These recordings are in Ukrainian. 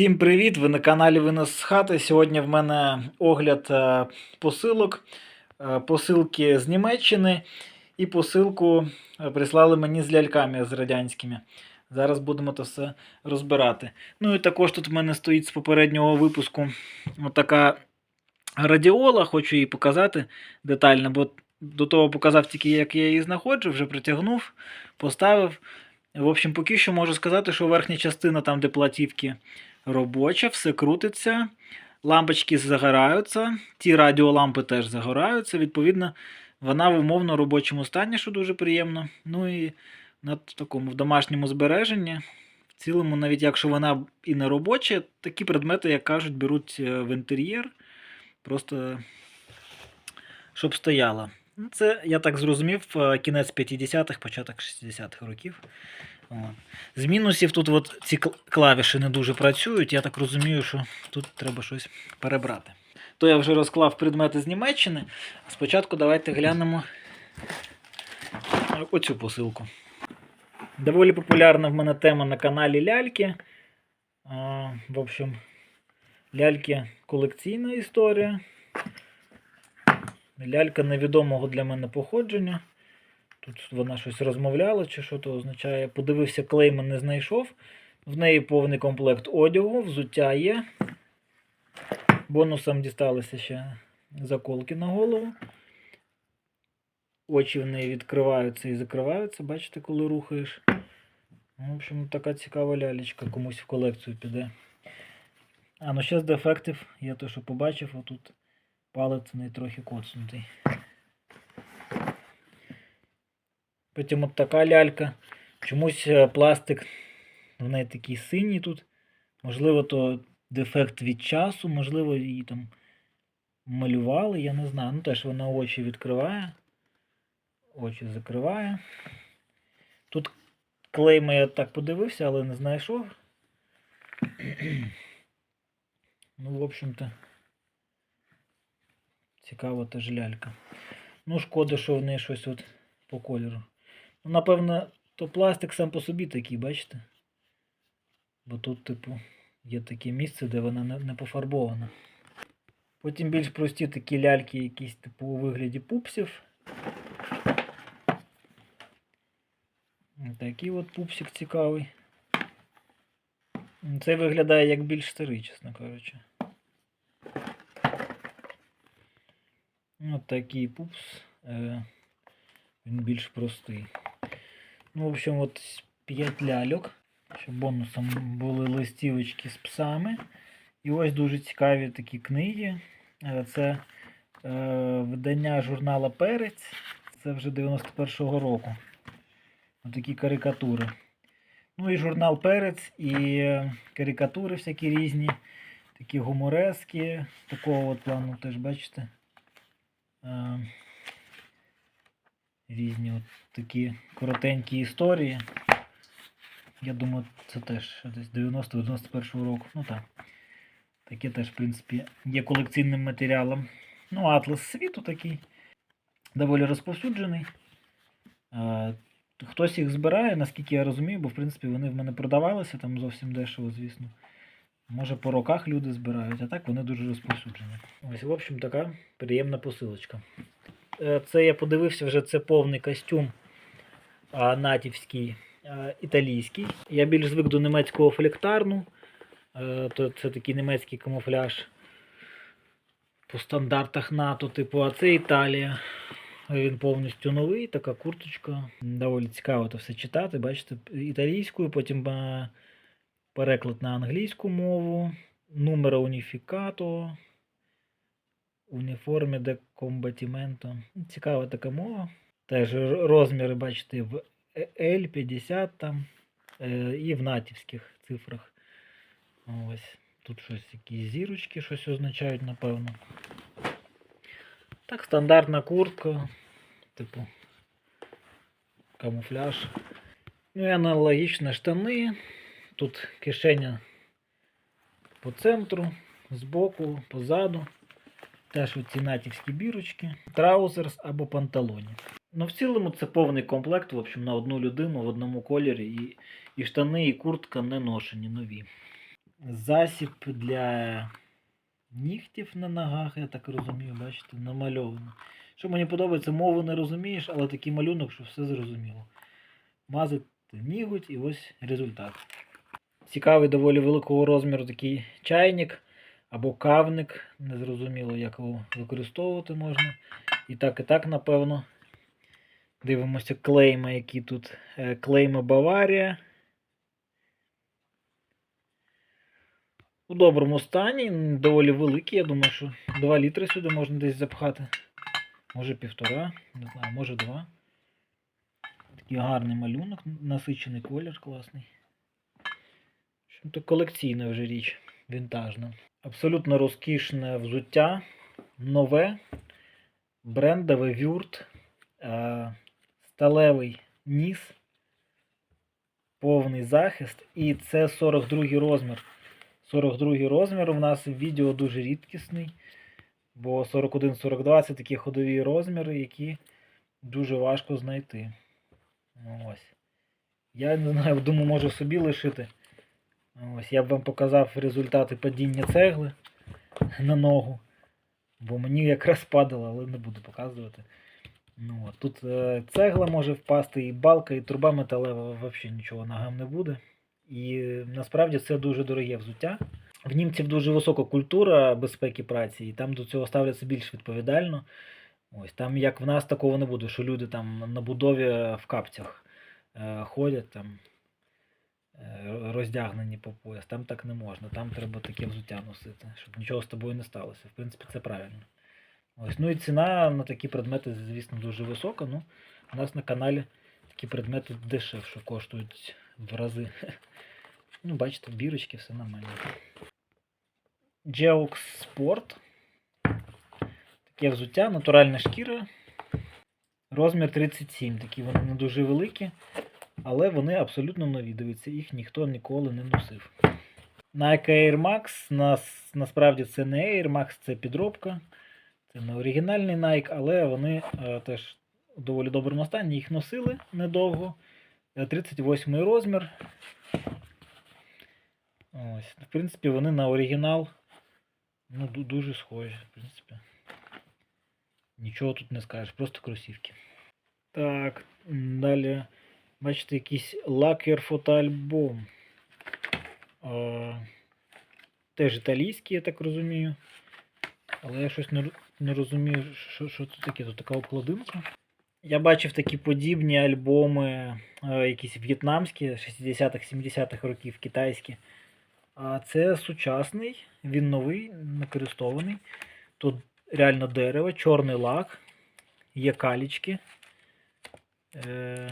Всім привіт! Ви на каналі Винос з хати. Сьогодні в мене огляд е, посилок. Е, Посилки з Німеччини і посилку е, прислали мені з ляльками з радянськими. Зараз будемо то все розбирати. Ну і також тут в мене стоїть з попереднього випуску така радіола. Хочу її показати детально, бо до того показав тільки, як я її знаходжу, вже притягнув, поставив. В общем, поки що можу сказати, що верхня частина, там, де платівки, робоча, все крутиться, лампочки загораються, ті радіолампи теж загораються. Відповідно, вона в умовно робочому стані, що дуже приємно. Ну і на такому в домашньому збереженні. В цілому, навіть якщо вона і не робоча, такі предмети, як кажуть, беруть е, в інтер'єр, просто щоб стояла. Це, я так зрозумів, е, кінець 50-х, початок 60-х років. З мінусів тут от ці клавіші не дуже працюють. Я так розумію, що тут треба щось перебрати. То я вже розклав предмети з Німеччини. Спочатку давайте глянемо оцю посилку. Доволі популярна в мене тема на каналі ляльки. А, в общем, ляльки колекційна історія. Лялька невідомого для мене походження. Тут вона щось розмовляла, чи що то означає. Подивився, клейма не знайшов. В неї повний комплект одягу, взуття є. Бонусом дісталися ще заколки на голову. Очі в неї відкриваються і закриваються, бачите, коли рухаєш. В общем, така цікава лялечка, комусь в колекцію піде. А ну ще з дефектів, я то, що побачив, отут палець в неї трохи коцнутий. Потім от така лялька. Чомусь е, пластик в неї такий синій тут. Можливо, то дефект від часу, можливо, її там малювали, я не знаю. Ну теж вона очі відкриває. Очі закриває. Тут клейми я так подивився, але не знайшов. ну, в общем-то, цікава теж лялька. Ну, шкода, що в неї щось от по кольору. Ну, напевно, то пластик сам по собі такий, бачите? Бо тут, типу, є таке місце, де вона не, пофарбована. Потім більш прості такі ляльки, якісь, типу, у вигляді пупсів. Такий от пупсик цікавий. Це виглядає як більш старий, чесно кажучи. От такий пупс. Е, він більш простий. Ну, в общем, от 5 ляльок. Щоб бонусом були листівочки з псами. І ось дуже цікаві такі книги. Е, Це е, видання журнала Перець. Це вже 91-го року. Такі карикатури. Ну і журнал Перець, і карикатури всякі різні, такі гуморески, такого от плану теж бачите. Е, різні от такі коротенькі історії. Я думаю, це теж десь 90-91 року. Ну так. Таке теж, в принципі, є колекційним матеріалом. Ну, атлас світу такий. Доволі розповсюджений. Е, Хтось їх збирає, наскільки я розумію, бо в принципі вони в мене продавалися там зовсім дешево, звісно. Може по роках люди збирають, а так вони дуже розповсюджені. Ось, в общем, така приємна посилочка. Е, Це я подивився вже це повний костюм натівський, італійський. Я більш звик до німецького флектарну. Е, це такий німецький камуфляж по стандартах НАТО, типу, а це Італія. Він повністю новий, така курточка. Доволі цікаво це все читати. Бачите, італійською, потім е, переклад на англійську мову, номера уніфікато, уніформі де комбатіменто. Цікава така мова. Теж розміри, бачите, в L50 там е, і в натівських цифрах. Ось. Тут щось, якісь зірочки щось означають, напевно. Так, стандартна куртка, типу камуфляж. Ну і аналогічно штани. Тут кишеня по центру, збоку, позаду. Теж оці натівські бірочки, траузерс або панталоні. Ну, в цілому це повний комплект, в общем, на одну людину в одному кольорі. І, і штани, і куртка не ношені, нові. засіб для нігтів на ногах, я так розумію, бачите, намальовано. Що мені подобається, мову не розумієш, але такий малюнок, що все зрозуміло. Мазати ніготь і ось результат. Цікавий доволі великого розміру такий чайник або кавник. Незрозуміло, як його використовувати можна. І так, і так, напевно. Дивимося клейми, які тут. Е, Клейми Баварія. У доброму стані, доволі великий. Я думаю, що 2 літри сюди можна десь запхати. Може півтора, не знаю, може два. Такий гарний малюнок, насичений колір класний. Общем, то колекційна вже річ, вінтажна. Абсолютно розкішне взуття, нове, брендове вюрт, е, сталевий ніс, повний захист. І це 42 розмір. 42 розмір у нас в відео дуже рідкісний, бо 41-42 це такі ходові розміри, які дуже важко знайти. Ось. Я не знаю, думаю, можу собі лишити. Ось я б вам показав результати падіння цегли на ногу. Бо мені якраз падало, але не буду показувати. Ну, от. Тут е, цегла може впасти, і балка, і труба металева, взагалі нічого ногам не буде. І насправді це дуже дороге взуття. В німців дуже висока культура безпеки праці, і там до цього ставляться більш відповідально. Ось там, як в нас, такого не буде, що люди там на будові в капцях е, ходять там роздягнені по пояс. Там так не можна. Там треба таке взуття носити, щоб нічого з тобою не сталося. В принципі, це правильно. Ось. Ну і ціна на такі предмети, звісно, дуже висока. Ну, у нас на каналі такі предмети дешевше коштують в рази. Ну, бачите, бірочки, все нормально. Geox Sport. Таке взуття, натуральна шкіра. Розмір 37. Такі вони не дуже великі, але вони абсолютно нові. Дивіться, їх ніхто ніколи не носив. Nike Air Max. Нас, насправді це не Air Max, це підробка. Це не оригінальний Nike, але вони е, теж у доволі доброму стані. Їх носили недовго. Е, 38 розмір. Ось. В принципі, вони на оригінал ну, дуже схожі. В принципі. Нічого тут не скажеш, просто кросівки. Так, далі. Бачите, якийсь лакер фотоальбом. Теж італійський, я так розумію. Але я щось не, не розумію, що, що це таке. Тут така обкладинка. Я бачив такі подібні альбоми, якісь в'єтнамські, 60-х, 70-х років, китайські. А це сучасний, він новий, некористований. Тут реально дерево, чорний лак, є калічки. Е,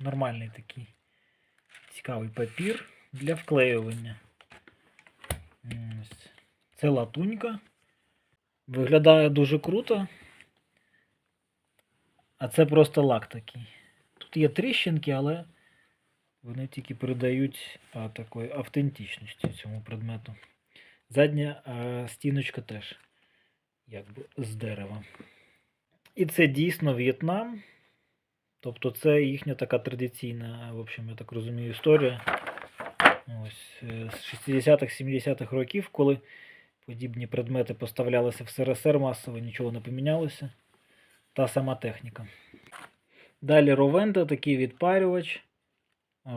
нормальний такий цікавий папір для вклеювання. Ось. Це латунька. Виглядає дуже круто. А це просто лак такий. Тут є тріщинки, але вони тільки передають а, такої автентичності цьому предмету. Задня а, стіночка теж якби з дерева. І це дійсно В'єтнам. Тобто це їхня така традиційна, в общем, я так розумію, історія. Ось е, з 60-х, 70-х років, коли подібні предмети поставлялися в СРСР масово, нічого не помінялося. Та сама техніка. Далі Ровента, такий відпарювач. Е,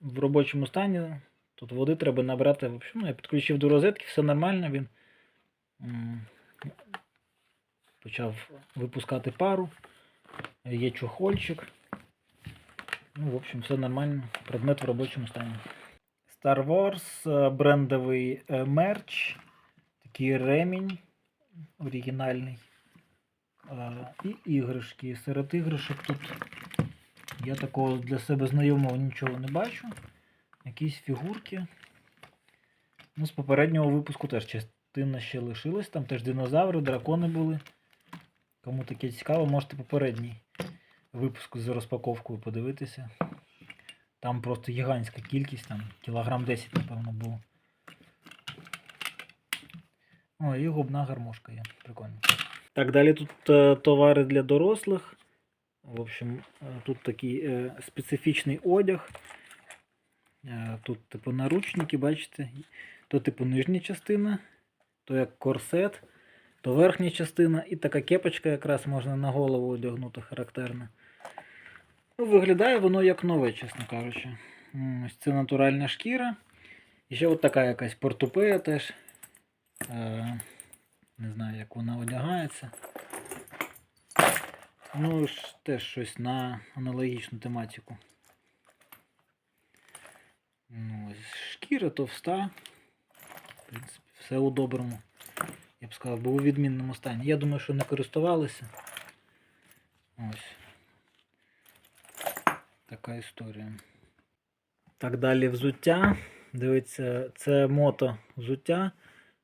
В робочому стані. Тут води треба набрати. В общем, ну, я підключив до розетки, все нормально. Він почав випускати пару. Є чохольчик. Ну, в общем, все нормально. Предмет в робочому стані. Star Wars, е, брендовий е, мерч. Такий ремінь оригінальний. І іграшки. Серед іграшок тут я такого для себе знайомого нічого не бачу. Якісь фігурки. Ну, з попереднього випуску теж частина ще лишилась. Там теж динозаври, дракони були. Кому таке цікаво, можете попередній випуск з розпаковкою подивитися. Там просто гігантська кількість, там кілограм 10, напевно, було. О, і губна гармошка є. Прикольно. Так, далі тут е, товари для дорослих. В общем, е, тут такий е, специфічний одяг. Е, Тут, типу, наручники, бачите? То, типу, нижня частина, то як корсет, то верхня частина, і така кепочка якраз можна на голову одягнути характерна. Ну, виглядає воно як нове, чесно кажучи. Ось це натуральна шкіра. І ще от така якась портупея теж. Е, не знаю, як вона одягається. Ну, теж щось на аналогічну тематику. Ну, ось шкіра товста. В принципі, все у доброму. Я б сказав, бо у відмінному стані. Я думаю, що не користувалися. Ось. Така історія. Так далі взуття. Дивіться, це мото взуття.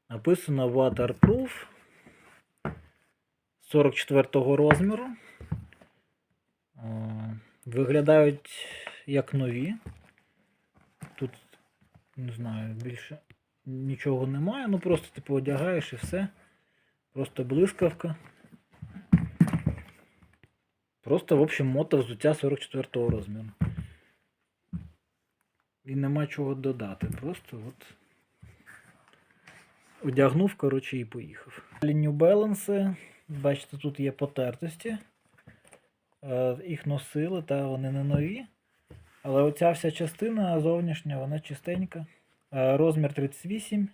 Написано Waterproof 44-го розміру. Виглядають як нові. Тут, не знаю, більше нічого немає. Ну просто типу одягаєш і все. Просто блискавка. Просто, в общем, мото взуття 44 розміру. І нема чого додати. Просто от одягнув, коротше, і поїхав. New Balance. Бачите, тут є потертості. Е, Їх носили, та вони не нові. Але оця вся частина зовнішня, вона чистенька. Е, Розмір 38.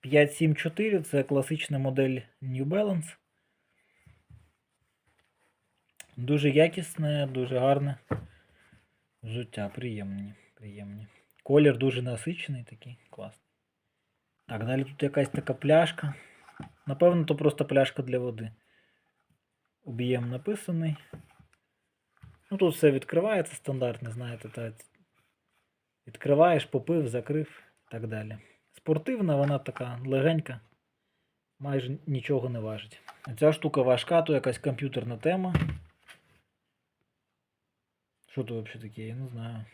574 це класична модель New Balance. Дуже якісне, дуже гарне взуття, приємні. приємні. Колір дуже насичений такий, класний. Так, далі тут якась така пляшка. Напевно, то просто пляшка для води. Об'єм написаний. Ну тут все відкривається стандартно, знаєте, та відкриваєш, попив, закрив і так далі. Спортивна, вона така легенька, майже нічого не важить. Ця штука важка, то якась комп'ютерна тема. Що то взагалі таке? Я не знаю.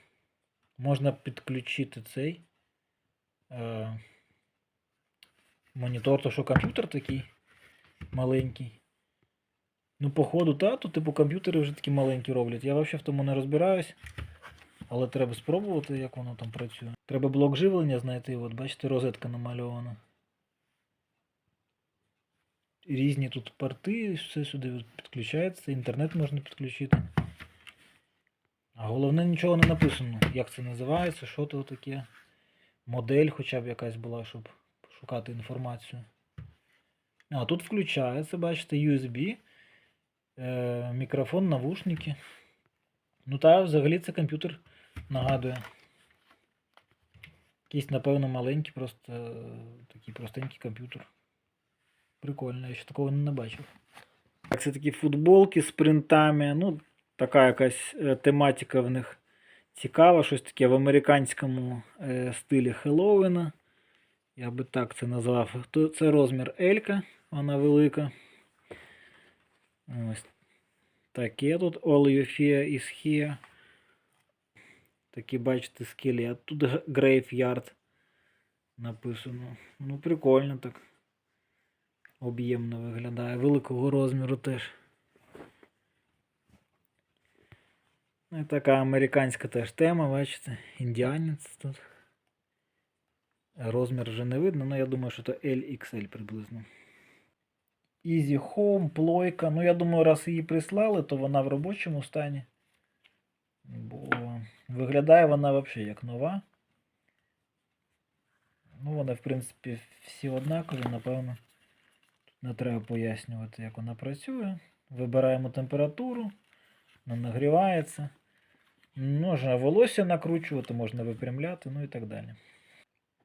Можна підключити цей е, монітор, то що комп'ютер такий маленький. Ну, походу, та, то типу комп'ютери вже такі маленькі роблять. Я взагалі в тому не розбираюсь. Але треба спробувати, як воно там працює. Треба блок живлення знайти. От, бачите, розетка намальована. Різні тут порти, все сюди підключається, інтернет можна підключити. А головне нічого не написано, як це називається, що то таке. Модель хоча б якась була, щоб шукати інформацію. А тут включається, бачите, USB, е, мікрофон, навушники. Ну та взагалі це комп'ютер нагадує. Якийсь, напевно, маленький, просто е, такий простенький комп'ютер. Прикольно, я ще такого не бачив. Так, це такі футболки з принтами. Ну, така якась е, тематика в них цікава, щось таке в американському е, стилі Хеллоуіна. Я би так це назвав. Це розмір Елька, вона велика. Ось таке тут All you fear is here. Такі, бачите, скелет. Тут г- Graveyard написано. Ну, прикольно так. Об'ємно виглядає. Великого розміру теж. Ну, і така американська теж тема, бачите, індіанець тут. Розмір вже не видно, але я думаю, що це LXL приблизно. Easy Home, плойка. Ну, я думаю, раз її прислали, то вона в робочому стані. Бо виглядає вона взагалі як нова. Ну, вони, в принципі, всі однакові, напевно. Тут не треба пояснювати, як вона працює. Вибираємо температуру, вона нагрівається. Можна волосся накручувати, можна випрямляти, ну і так далі.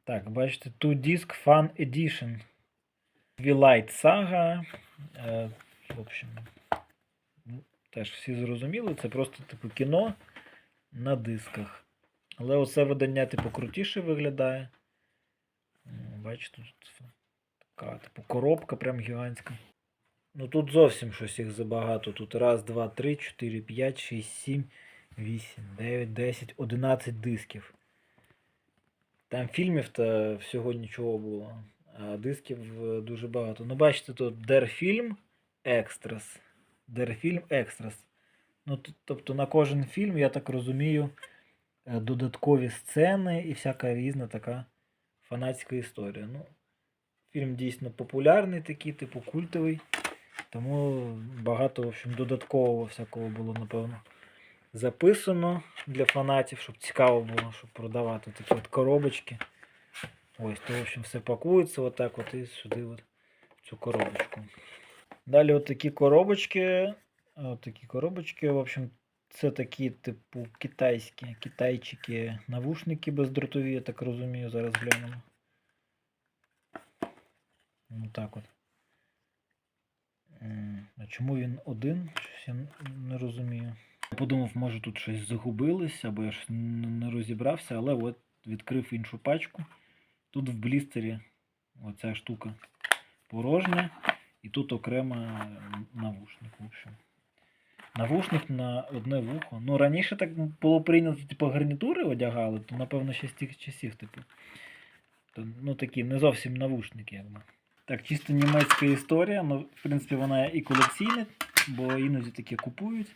Так, бачите, Two Disc Fun Edition. Twilight Saga. Е, в общем, ну, теж всі зрозуміли, це просто типу кіно на дисках. Але оце видання, типу, крутіше виглядає. Бачите, тут така, типу, коробка прям гігантська. Ну тут зовсім щось їх забагато. Тут раз, два, три, чотири, п'ять, шість, сім, вісім, дев'ять, десять, одинадцять дисків. Там фільмів та всього нічого було. А дисків е, дуже багато. Ну, бачите, тут Дерфільм Екстрас. Дерфільм Екстрас. Ну, тобто на кожен фільм, я так розумію, е, додаткові сцени і всяка різна така фанатська історія. Ну, фільм дійсно популярний такий, типу культовий. Тому багато в общем, додаткового всякого було, напевно, записано для фанатів, щоб цікаво було, щоб продавати такі от коробочки. Ось, то, в общем, все пакується отак от і сюди от, цю коробочку. Далі от такі коробочки. От такі коробочки, в общем, це такі, типу, китайські, китайчики, навушники бездротові, я так розумію, зараз глянемо. Ну так от. А чому він один? Щось я не розумію. Я подумав, може тут щось загубилось, або я ж не розібрався, але от відкрив іншу пачку. Тут в блістері оця штука порожня, і тут окремо навушник. В общем. Навушник на одне вухо. Ну, раніше так було прийнято, типу, гарнітури одягали, то напевно ще з тих часів, типу. То, ну, такі не зовсім навушники, якби. Так, чисто німецька історія. Ну, в принципі, вона і колекційна, бо іноді такі купують.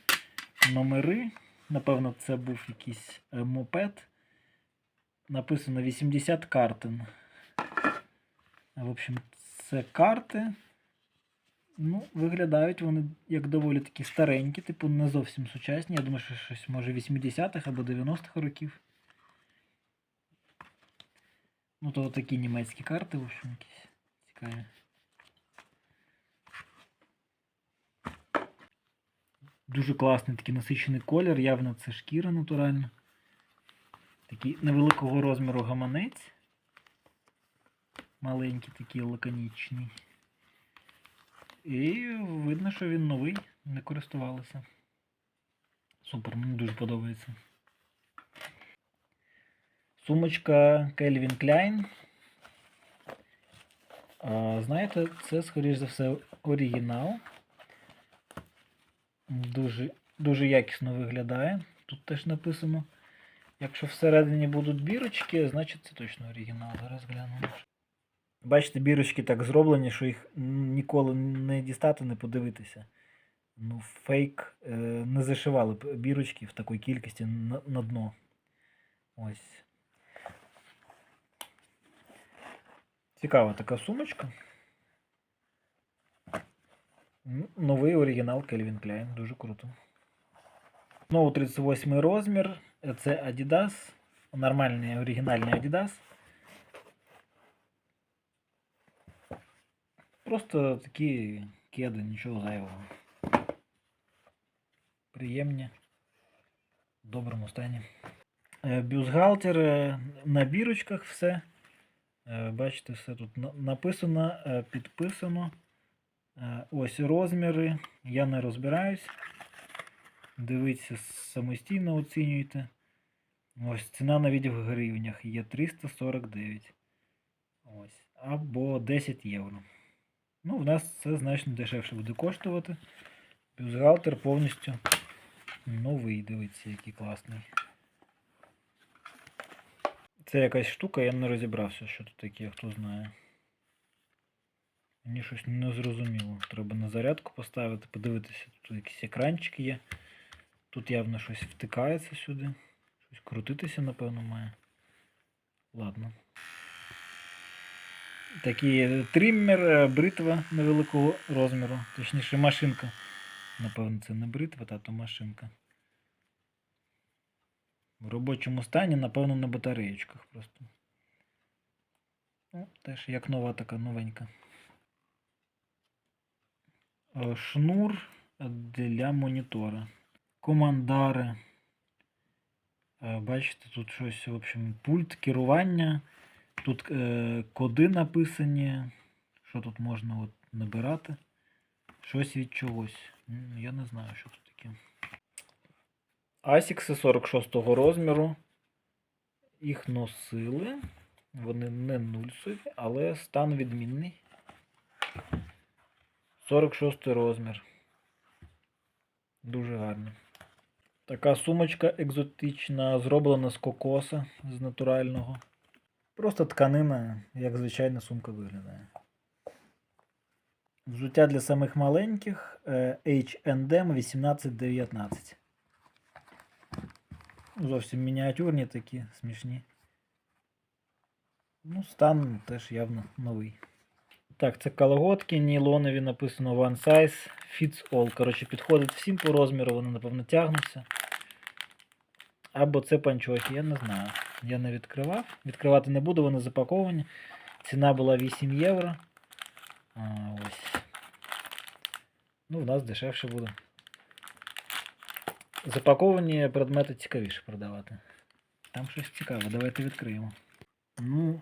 Номери. Напевно, це був якийсь е, мопед. Написано 80 картин. В общем, це карти. Ну, виглядають вони як доволі такі старенькі, типу не зовсім сучасні. Я думаю, що щось може 80-х або 90-х років. Ну, то такі німецькі карти, в общем, якісь цікаві. Дуже класний такий насичений колір, явно це шкіра натуральна. Такий невеликого розміру гаманець. Маленький такий лаконічний. І видно, що він новий, не користувалися. Супер, мені дуже подобається. Сумочка Calvin Klein. А, знаєте, це, скоріш за все, оригінал. Дуже, дуже якісно виглядає. Тут теж написано. Якщо всередині будуть бірочки, значить це точно оригінал. Зараз глянемо. Бачите, бірочки так зроблені, що їх ніколи не дістати, не подивитися. Ну, фейк е, не зашивали бірочки в такій кількості на, на дно. Ось. Цікава така сумочка. Новий оригінал Calvin Klein. Дуже круто. Знову 38 розмір. Це Adidas. Нормальний оригінальний Adidas. Просто такі кеди, нічого зайвого. Приємні. В доброму стані. Е, Бюстгальтер е, на бірочках все. Е, Бачите, все тут написано, підписано. Ось розміри. Я не розбираюсь. Дивіться, самостійно оцінюйте. Ось ціна навіть в гривнях є 349. Ось. Або 10 євро. Ну, в нас це значно дешевше буде коштувати. Бюстгальтер повністю новий, дивіться, який класний. Це якась штука, я не розібрався, що тут таке, хто знає. Мені щось не зрозуміло. Треба на зарядку поставити, подивитися, тут якісь екранчики є. Тут явно щось втикається сюди. Щось крутитися, напевно, має. Ладно. Такий триммер, е, бритва невеликого розміру. Точніше, машинка. Напевно, це не бритва, та то машинка. В робочому стані, напевно, на батареєчках просто. Ну, теж як нова така новенька. Е, Шнур для монітора. Командари. Е, Бачите, тут щось, в общем, пульт керування. Тут е, коди написані. Що тут можна от набирати? Щось від чогось. Я не знаю, що тут таке. Асікси 46 розміру. Їх носили. Вони не нульсові, але стан відмінний. 46 розмір. Дуже гарний. Така сумочка екзотична, зроблена з кокоса, з натурального. Просто тканина, як звичайна сумка виглядає. Взуття для самих маленьких е, H&M 18-19. Зовсім мініатюрні такі, смішні. Ну, стан теж явно новий. Так, це колготки, нейлонові написано One Size Fits All. Коротше, підходить всім по розміру, вони, напевно, тягнуться. Або це панчохи, я не знаю. Я не відкривав. Відкривати не буду, вони запаковані. Ціна була 8 євро. А, ось. Ну, в нас дешевше буде. Запаковані предмети цікавіше продавати. Там щось цікаве, давайте відкриємо. Ну,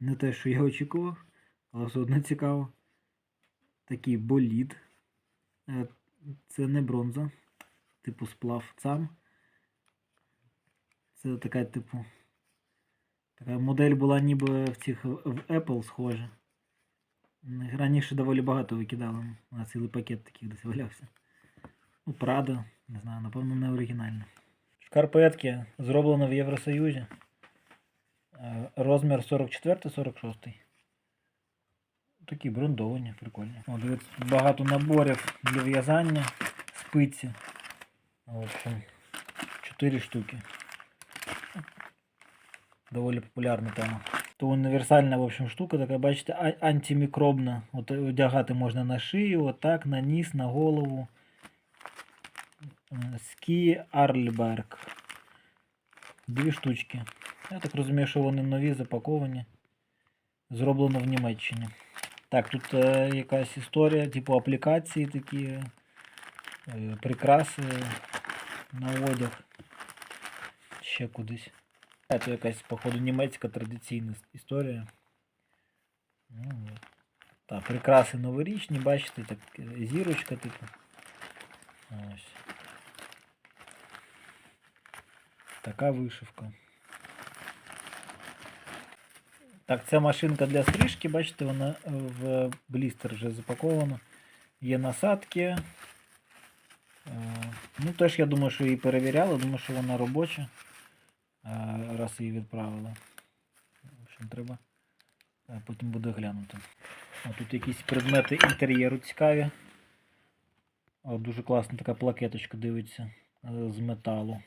не те, що я очікував, але все одно цікаво. Такий болід. Е, Це не бронза, типу сплав цам. Це така, типу. Така модель була ніби в цих в Apple схожа. Раніше доволі багато викидали. На цілий пакет таких десь валявся. Ну, Прада, не знаю, напевно, не оригінальна. Шкарпетки зроблено в Євросоюзі. Е, Розмір 44-46. Такі брендовані, прикольні. О, дивіться, багато наборів для в'язання, спиці. В общем, 4 штуки. Доволі популярна тема. То універсальна, в общем, штука, така, бачите, антимікробна. От одягати можна на шию, отак, на ніс, на голову. Ски Арльберг. Дві штучки. Я так розумію, що вони нові, запаковані. Зроблено в Німеччині. Так, тут е, якась історія, типу аплікації такі, е, прикраси на одяг. Ще кудись. Це якась, походу, німецька традиційна історія. Ну. Так, прикраси новорічні, бачите, так, зірочка, типу. Ось. Така вишивка. Так, це машинка для стрижки, бачите, вона е, в блістер вже запакована. Є насадки. Е, Ну, теж я думаю, що її перевіряли, думаю, що вона робоча. Е, Раз її відправили. В общем, треба. е, Потім буде глянути. О, тут якісь предмети інтер'єру цікаві. О, дуже класна така плакеточка дивиться е, з металу.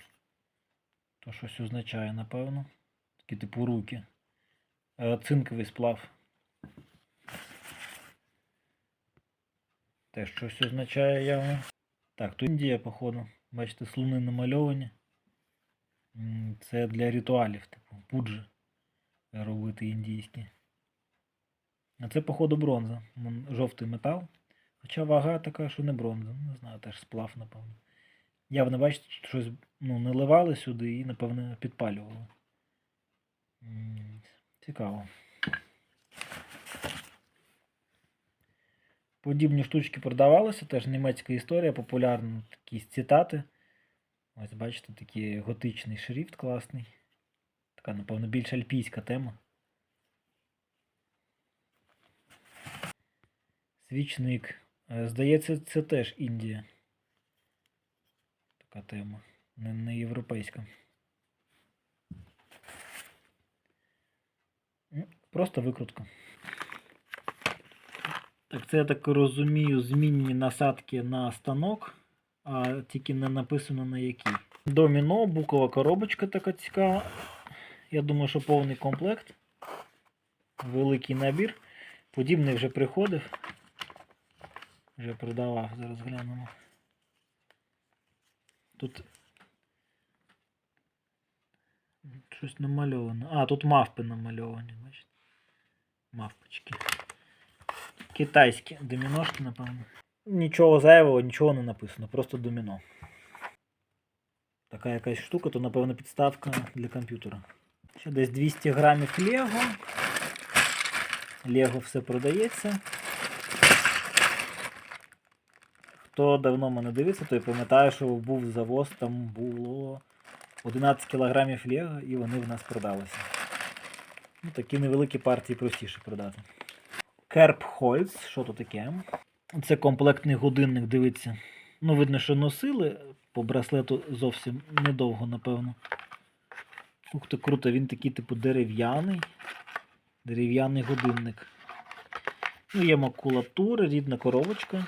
То щось означає, напевно. Такі типу руки. Цинковий сплав. Теж щось означає явно. Так, тут Індія, походу. Бачите, слони намальовані. Це для ритуалів, типу, пуджі робити індійські. А це, походу, бронза. Жовтий метал. Хоча вага така, що не бронза. Не знаю, теж сплав, напевно. Явно, бачите, щось ну, наливали сюди і, напевно, підпалювали. Цікаво. Подібні штучки продавалися, теж німецька історія, популярна такі цитати. Ось бачите, такий готичний шрифт класний. Така, напевно, більш альпійська тема. Свічник. Е, Здається, це теж Індія. Така тема. Не, не європейська. Просто викрутка. Так, це я так розумію, змінні насадки на станок, а тільки не написано на який. Доміно, букова коробочка така цікава. Я думаю, що повний комплект. Великий набір. Подібний вже приходив. Вже продавав, зараз глянемо. Тут щось намальовано. А, тут мавпи намальовані, бачите? Мавпочки. Китайські доміношки, напевно. Нічого зайвого, нічого не написано, просто доміно. Така якась штука, то, напевно, підставка для комп'ютера. Ще десь 200 грамів Лего. Лего все продається. Хто давно мене дивиться, той пам'ятає, що був завоз, там було 11 кілограмів Лего і вони в нас продалися. Ну, такі невеликі партії простіше продати. Керпхольц, що то таке? Це комплектний годинник, дивиться. Ну, видно, що носили. По браслету зовсім недовго, напевно. Ух ти, круто, він такий, типу, дерев'яний. Дерев'яний годинник. Ну, є макулатура, рідна коробочка.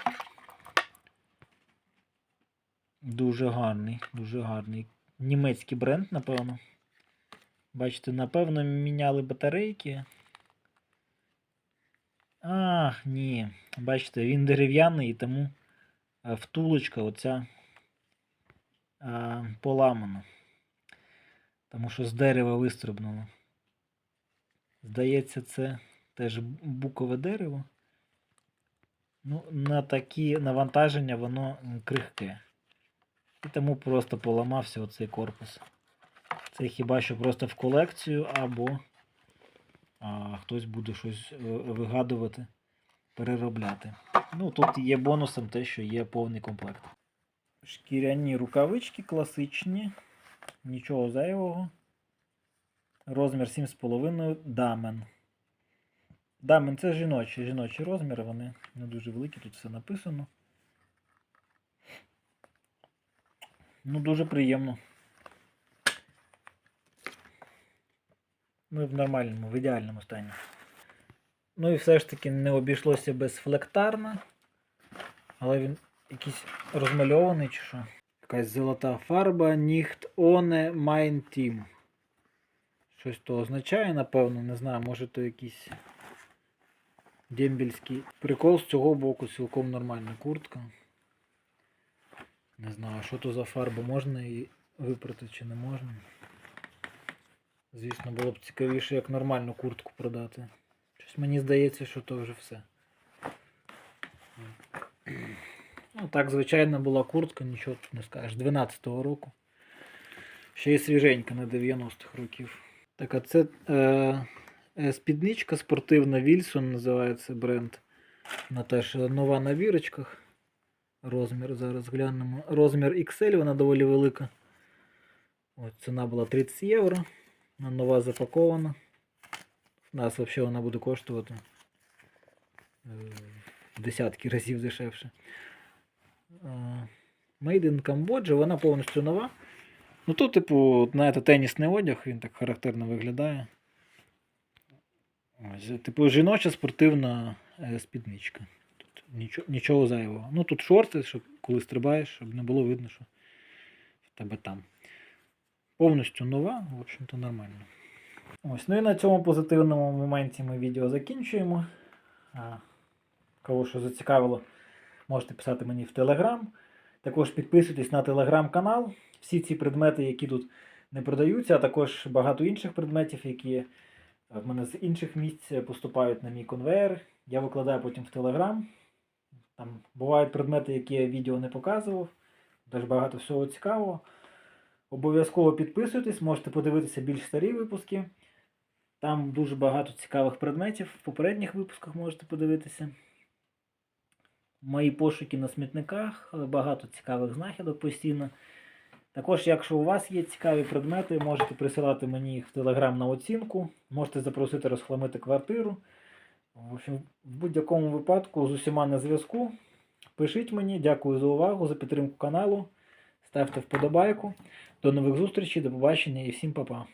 Дуже гарний, дуже гарний. Німецький бренд, напевно. Бачите, напевно, міняли батарейки. А, ні. Бачите, він дерев'яний і тому е, втулочка оця е, поламана. Тому що з дерева вистрибнуло. Здається, це теж букове дерево. Ну, на такі навантаження воно крихке. І тому просто поламався оцей корпус. Це хіба що просто в колекцію, або а, хтось буде щось е, вигадувати, переробляти. Ну, тут є бонусом те, що є повний комплект. Шкіряні рукавички класичні, нічого зайвого. Розмір 7,5 дамен. Дамен це жіночі, жіночі розміри, вони не дуже великі, тут все написано. Ну, дуже приємно. Ну, і в нормальному, в ідеальному стані. Ну і все ж таки не обійшлося без флектарна. Але він якийсь розмальований чи що. Якась золота фарба Nicht ohne mein Team. Щось то означає, напевно, не знаю, може то якийсь дембельський прикол з цього боку, цілком нормальна куртка. Не знаю, що то за фарба, можна її випрати чи не можна. Звісно, було б цікавіше, як нормальну куртку продати. Щось мені здається, що то вже все. Ну, так, звичайна була куртка, нічого тут не скажеш. 12-го року. Ще й свіженька на 90-х років. Так, а це е, е, спідничка спортивна Вільсон називається бренд. Вона теж нова на вірочках. Розмір зараз глянемо. Розмір XL, вона доволі велика. От, ціна була 30 євро. Вона нова запакована. У нас взагалі вона буде коштувати е, десятки разів дешевше. Е, Made in Cambodia, вона повністю нова. Ну тут, типу, знаєте, тенісний одяг, він так характерно виглядає. Типу, жіноча спортивна е, спідничка. Тут нічого, нічого зайвого. Ну тут шорти, щоб коли стрибаєш, щоб не було видно, що в тебе там. Повністю нова, в общем-то, нормально. Ось, ну і на цьому позитивному моменті ми відео закінчуємо. Кого що зацікавило, можете писати мені в Телеграм. Також підписуйтесь на телеграм-канал. Всі ці предмети, які тут не продаються, а також багато інших предметів, які в мене з інших місць поступають на мій конвейер. Я викладаю потім в Телеграм. Там бувають предмети, які я відео не показував. Теж багато всього цікавого. Обов'язково підписуйтесь, можете подивитися більш старі випуски. Там дуже багато цікавих предметів. В попередніх випусках можете подивитися. Мої пошуки на смітниках, багато цікавих знахідок постійно. Також, якщо у вас є цікаві предмети, можете присилати мені їх в Телеграм на оцінку, можете запросити розхламити квартиру. В общем, в будь-якому випадку з усіма на зв'язку. Пишіть мені, дякую за увагу, за підтримку каналу. Ставте вподобайку. До нових зустрічей, до побачення і всім па-па.